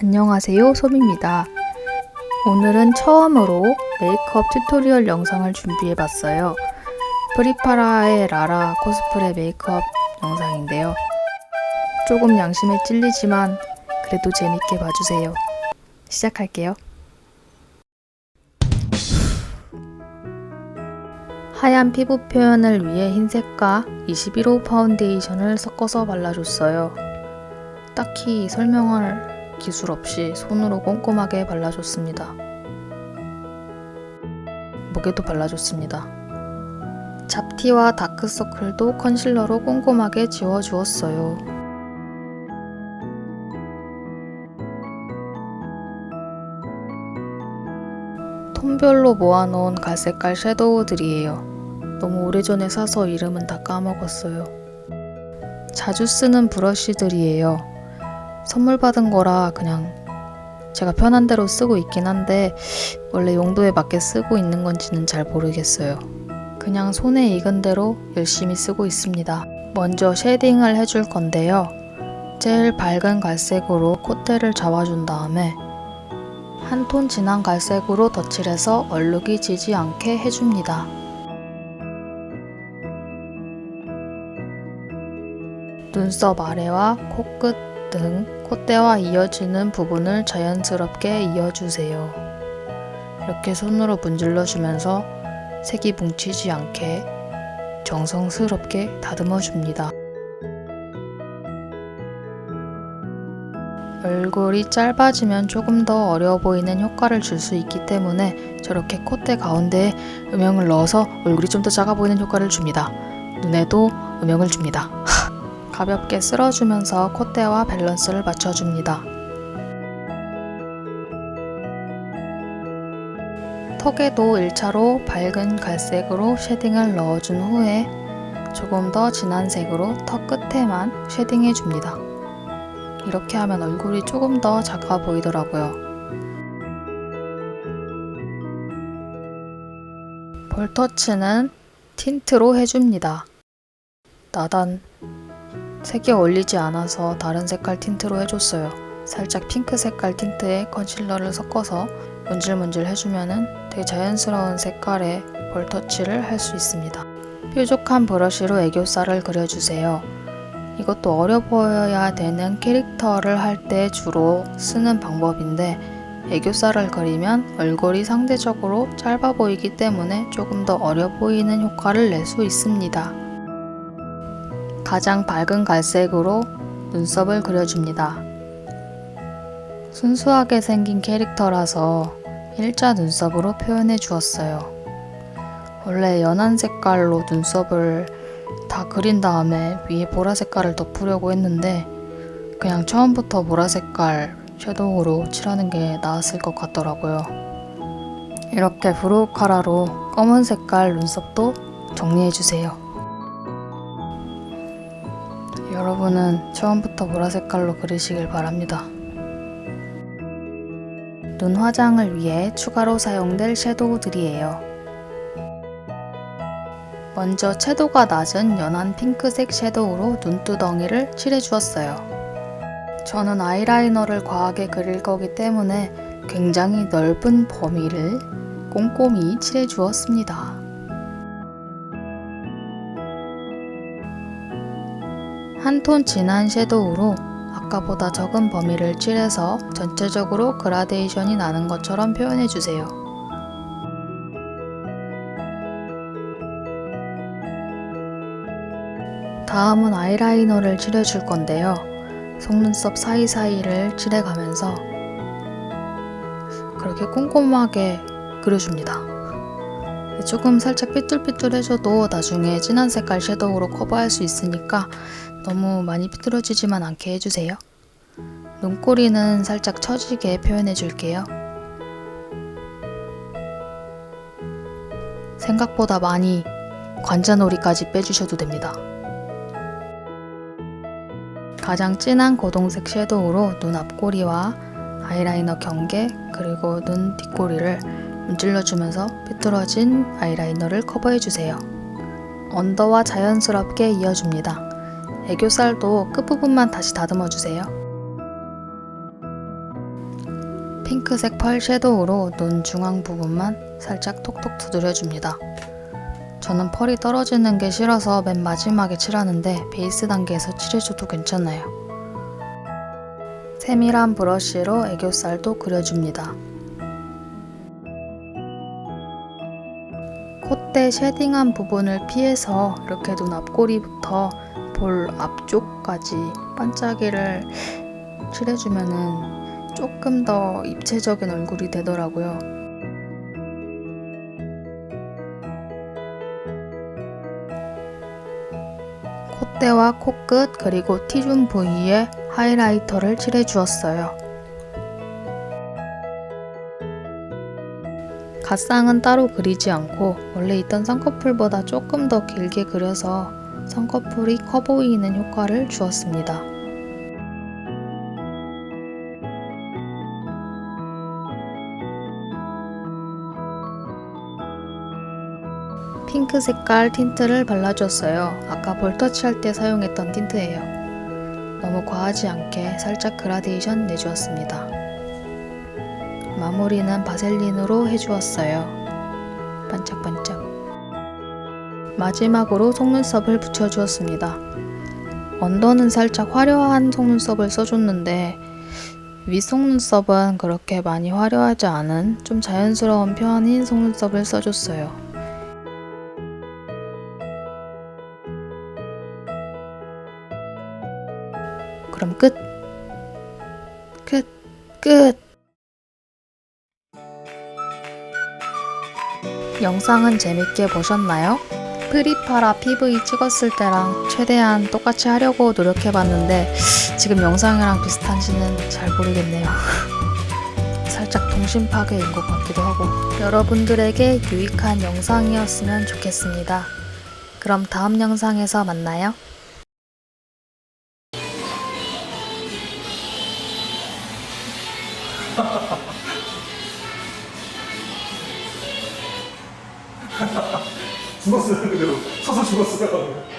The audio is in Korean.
안녕하세요 소미입니다. 오늘은 처음으로 메이크업 튜토리얼 영상을 준비해 봤어요. 프리파라의 라라 코스프레 메이크업 영상인데요. 조금 양심에 찔리지만 그래도 재밌게 봐주세요. 시작할게요. 하얀 피부 표현을 위해 흰색과 21호 파운데이션을 섞어서 발라줬어요. 딱히 설명할 기술 없이 손으로 꼼꼼하게 발라줬습니다. 목에도 발라줬습니다. 잡티와 다크서클도 컨실러로 꼼꼼하게 지워주었어요. 톤별로 모아놓은 갈색깔 섀도우들이에요. 너무 오래전에 사서 이름은 다 까먹었어요. 자주 쓰는 브러쉬들이에요. 선물 받은 거라 그냥 제가 편한 대로 쓰고 있긴 한데 원래 용도에 맞게 쓰고 있는 건지는 잘 모르겠어요. 그냥 손에 익은 대로 열심히 쓰고 있습니다. 먼저 쉐딩을 해줄 건데요. 제일 밝은 갈색으로 콧대를 잡아준 다음에 한 톤 진한 갈색으로 덧칠해서 얼룩이 지지 않게 해줍니다. 눈썹 아래와 코끝 등 콧대와 이어지는 부분을 자연스럽게 이어주세요. 이렇게 손으로 문질러 주면서 색이 뭉치지 않게 정성스럽게 다듬어 줍니다. 얼굴이 짧아지면 조금 더 어려워 보이는 효과를 줄 수 있기 때문에 저렇게 콧대 가운데에 음영을 넣어서 얼굴이 좀 더 작아 보이는 효과를 줍니다. 눈에도 음영을 줍니다. 가볍게 쓸어주면서 콧대와 밸런스를 맞춰줍니다. 턱에도 1차로 밝은 갈색으로 쉐딩을 넣어준 후에 조금 더 진한 색으로 턱 끝에만 쉐딩해줍니다. 이렇게 하면 얼굴이 조금 더 작아 보이더라고요. 볼터치는 틴트로 해줍니다. 나단 색이 어울리지 않아서 다른 색깔 틴트로 해줬어요. 살짝 핑크 색깔 틴트에 컨실러를 섞어서 문질문질 해주면은 되게 자연스러운 색깔의 볼 터치를 할 수 있습니다. 뾰족한 브러쉬로 애교살을 그려주세요. 이것도 어려 보여야 되는 캐릭터를 할 때 주로 쓰는 방법인데 애교살을 그리면 얼굴이 상대적으로 짧아 보이기 때문에 조금 더 어려 보이는 효과를 낼 수 있습니다. 가장 밝은 갈색으로 눈썹을 그려줍니다. 순수하게 생긴 캐릭터라서 일자 눈썹으로 표현해 주었어요. 원래 연한 색깔로 눈썹을 다 그린 다음에 위에 보라 색깔을 덮으려고 했는데 그냥 처음부터 보라 색깔 섀도우로 칠하는 게 나았을 것 같더라고요. 이렇게 브로우 카라로 검은 색깔 눈썹도 정리해 주세요. 여러분은 처음부터 보라 색깔로 그리시길 바랍니다. 눈 화장을 위해 추가로 사용될 섀도우들이에요. 먼저 채도가 낮은 연한 핑크색 섀도우로 눈두덩이를 칠해주었어요. 저는 아이라이너를 과하게 그릴 거기 때문에 굉장히 넓은 범위를 꼼꼼히 칠해주었습니다. 한 톤 진한 섀도우로 아까보다 적은 범위를 칠해서 전체적으로 그라데이션이 나는 것처럼 표현해주세요. 다음은 아이라이너를 칠해줄 건데요. 속눈썹 사이사이를 칠해가면서 그렇게 꼼꼼하게 그려줍니다. 조금 살짝 삐뚤삐뚤해져도 나중에 진한 색깔 섀도우로 커버할 수 있으니까 너무 많이 삐뚤어지지만 않게 해주세요. 눈꼬리는 살짝 처지게 표현해 줄게요. 생각보다 많이 관자놀이까지 빼주셔도 됩니다. 가장 진한 고동색 섀도우로 눈 앞꼬리와 아이라이너 경계 그리고 눈 뒷꼬리를 문질러주면서 삐뚤어진 아이라이너를 커버해주세요. 언더와 자연스럽게 이어줍니다. 애교살도 끝부분만 다시 다듬어 주세요. 핑크색 펄 섀도우로 눈 중앙 부분만 살짝 톡톡 두드려 줍니다. 저는 펄이 떨어지는 게 싫어서 맨 마지막에 칠하는데 베이스 단계에서 칠해줘도 괜찮아요. 세밀한 브러쉬로 애교살도 그려줍니다. 콧대 쉐딩한 부분을 피해서 이렇게 눈 앞꼬리부터 볼 앞쪽까지 반짝이를 칠해주면은 조금 더 입체적인 얼굴이 되더라고요. 콧대와 코끝 그리고 T존 부위에 하이라이터를 칠해 주었어요. 갓상은 따로 그리지 않고 원래 있던 쌍꺼풀보다 조금 더 길게 그려서 쌍꺼풀이 커 보이는 효과를 주었습니다. 핑크 색깔 틴트를 발라줬어요. 아까 볼터치 할 때 사용했던 틴트예요. 너무 과하지 않게 살짝 그라데이션 내주었습니다. 마무리는 바셀린으로 해주었어요. 반짝반짝. 마지막으로 속눈썹을 붙여주었습니다. 언더는 살짝 화려한 속눈썹을 써줬는데 윗 속눈썹은 그렇게 많이 화려하지 않은 좀 자연스러운 편인 속눈썹을 써줬어요. 그럼 끝. 끝. 끝. 영상은 재밌게 보셨나요? 프리파라 PV 찍었을 때랑 최대한 똑같이 하려고 노력해봤는데 지금 영상이랑 비슷한지는 잘 모르겠네요. 살짝 동심 파괴인 것 같기도 하고 여러분들에게 유익한 영상이었으면 좋겠습니다. 그럼 다음 영상에서 만나요. 죽었어요. 그대로. 서서 죽었어요